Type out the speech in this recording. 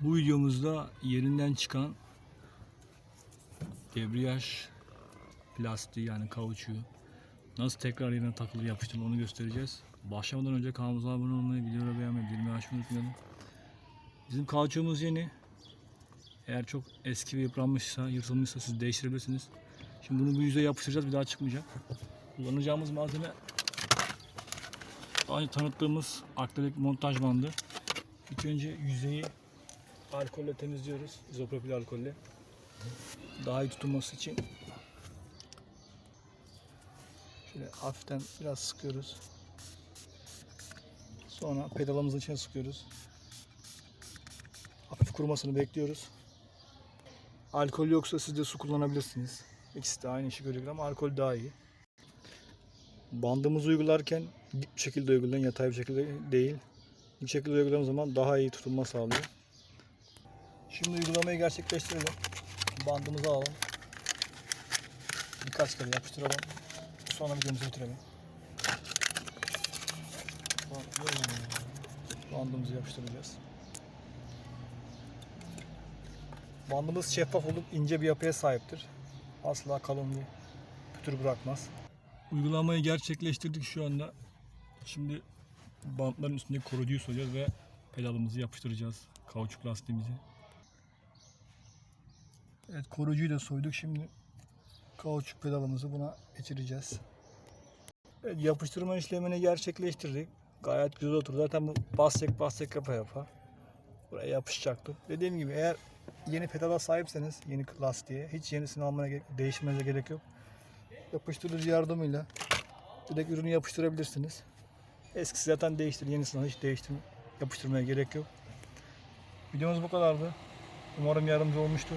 Bu videomuzda yerinden çıkan debriyaj plastiği yani kauçuğu nasıl tekrar yerine takılı yapıştırılır onu göstereceğiz. Başlamadan önce kanalımıza abone olmayı, videoları beğenmeyi, bildirimleri açmayı unutmayalım. Bizim kauçuğumuz yeni. Eğer çok eski ve yıpranmışsa, yırtılmışsa siz değiştirebilirsiniz. Şimdi bunu bu yüzeye yapıştıracağız bir daha çıkmayacak. Kullanacağımız malzeme daha önce tanıttığımız akrilik montaj bandı. İlk önce yüzeyi alkolle temizliyoruz. İzopropil alkolle. Daha iyi tutulması için. Şöyle hafiften biraz sıkıyoruz. Sonra pedalımızın içine sıkıyoruz. Hafif kurumasını bekliyoruz. Alkol yoksa siz de su kullanabilirsiniz. İkisi de aynı işi görüyor ama alkol daha iyi. Bandımızı uygularken dik bir şekilde uygulayın, yatay bir şekilde değil. Dik şekilde uyguladığımız zaman daha iyi tutulma sağlıyor. Şimdi uygulamayı gerçekleştirelim. Bandımızı alalım. Birkaç kere yapıştıralım. Sonra videomuzu bitirelim. Bandımızı yapıştıracağız. Bandımız şeffaf olup ince bir yapıya sahiptir. Asla kalın bir pütür bırakmaz. Uygulamayı gerçekleştirdik şu anda. Şimdi bantların üstündeki koruyucuyu soyacağız ve pedalımızı yapıştıracağız. Kauçuk lastiğimizi. Evet koruyucuyu da soyduk. Şimdi kauçuk pedalımızı buna geçireceğiz. Evet, yapıştırma işlemini gerçekleştirdik. Gayet güzel oturdu. Zaten bu basacak basacak yapa yapa. Buraya yapışacaktı. Dediğim gibi eğer yeni pedala sahipseniz yeni lastiğe hiç yenisini almaya gerek, değişmenize gerek yok. Yapıştırıcı yardımıyla direkt ürünü yapıştırabilirsiniz. Eskisi zaten değiştir. Yenisini hiç değiştirme, yapıştırmaya gerek yok. Videomuz bu kadardı. Umarım yardımcı olmuştur.